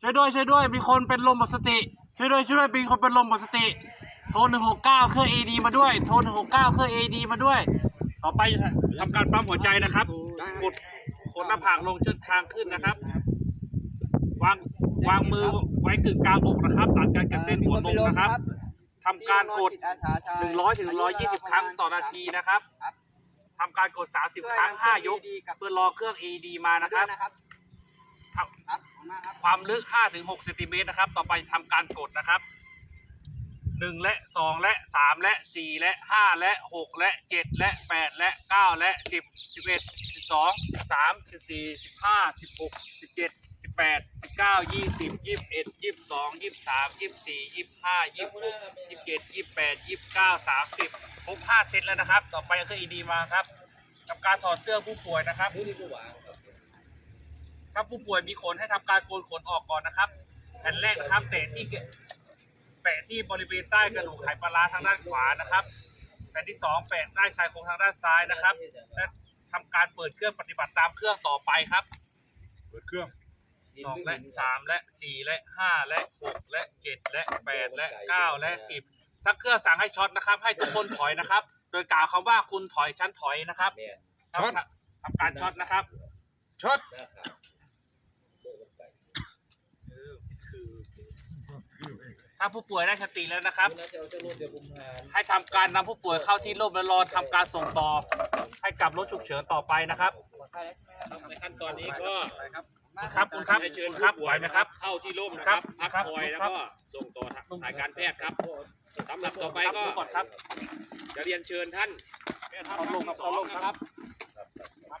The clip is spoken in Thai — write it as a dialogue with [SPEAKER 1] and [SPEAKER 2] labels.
[SPEAKER 1] ช่วยด้วยช่วยด้วยมีคนเป็นลมหมดสติ ช่วยด้วยช่วยด้วยมีคนเป็นลมหมดสติ โทรหนึ่งหกเก้าเครื่อง AD มาด้วย โทรหนึ่งหกเก้าเครื่อง AD มาด้วย ต่อไปจะทำการปั๊มหัวใจนะครับ กดกดหน้าผากลงเชิดคางขึ้นนะครับ วางวางมือไว้กึ่งกลางอกนะครับตัดกันกับเส้นหัวนมนะครับทำการกด หนึ่งร้อยถึงร้อยยี่สิบครั้งต่อนาทีนะครับทำการกดสามสิบครั้งห้ายก เพื่อรอเครื่อง AED มานะครับ
[SPEAKER 2] นะ ครับ
[SPEAKER 1] ครับ
[SPEAKER 2] ครับขอบคุณมากครับ
[SPEAKER 1] ความลึกห้าถึงหกเซนติเมตรนะครับ ต่อไปทำการกดนะครับหนึ่งและสองและสามและสี่และห้าและหกและเจ็ดและแปดและเก้าและสิบสิบเอ็ดสิบสองสิบสามสิบสี่สิบห้าสิบหกสิบเจ็ดสิบแปดสิบเก้ายี่สิบยี่สิบเอ็ดยี่สิบสองยี่สิบสามยี่สิบสี่ยี่สิบห้ายี่สิบหกยี่สิบเจ็ดยี่สิบแปดยี่สิบเก้าสามสิบครบห้าเซตแล้วนะครับ ต่อไปก็คือ ED มาครับทำการถอดเสื้อผู้ป่วยนะครับ ถ้าผู้ป่วยมีขนให้ทำการโกนขนออกก่อนนะครับแผ่นแรกนะครับเตะที่เกแปะที่บริเวณใต้กระดูกไขปลาร้าทางด้านขวานะครับแผ่นที่สองแปะใต้ชายโครงทางด้านซ้ายนะครับและทำการเปิดเครื่องปฏิบัติตามเครื่องต่อไปครับ
[SPEAKER 3] เปิดเครื่อง
[SPEAKER 1] สองและสามและสี่และห้าและหกและเจ็ดและแปดและเก้าและสิบถ้าเครื่องสั่งให้ช็อตนะครับ ให้ทุกคนถอยนะครับ โดยกล่าวคำว่าคุณถอยฉันถอยนะครับ
[SPEAKER 3] ช็อต
[SPEAKER 1] ทำทำการช็อตนะครับ
[SPEAKER 3] ช็อต
[SPEAKER 1] ถ้าผู้ป่วยได้สติแล้วนะครับ ให้ทำการนำผู้ป่วยเข้าที่ร่มและรอทำการส่งต่อ ให้กับรถฉุกเฉินต่อไปนะครับ
[SPEAKER 4] ในขั้นตอนนี้ก็
[SPEAKER 1] ครับคุณครับ
[SPEAKER 4] ได้เชิญ
[SPEAKER 1] ครับ
[SPEAKER 4] ผู้
[SPEAKER 1] ไหว
[SPEAKER 4] ป่วย
[SPEAKER 1] ไหม
[SPEAKER 4] นะ
[SPEAKER 1] ค
[SPEAKER 4] ค
[SPEAKER 1] รั
[SPEAKER 4] รับบเข้าที่ร่มนะครับพัก
[SPEAKER 1] ครับ
[SPEAKER 4] คอยแล้ว
[SPEAKER 1] ครับ
[SPEAKER 4] ก็ส่งต่อทางสายการแพทย์ครับสำหรับต่อไปก็
[SPEAKER 1] ครับก่อนครับ
[SPEAKER 4] จะเรียนเชิญท่านแม่ทัพ
[SPEAKER 1] เอาลงครับ
[SPEAKER 4] ภาคที่สอง
[SPEAKER 1] เอาลง
[SPEAKER 4] นะ
[SPEAKER 1] ค
[SPEAKER 4] ค
[SPEAKER 1] รั
[SPEAKER 4] รับบ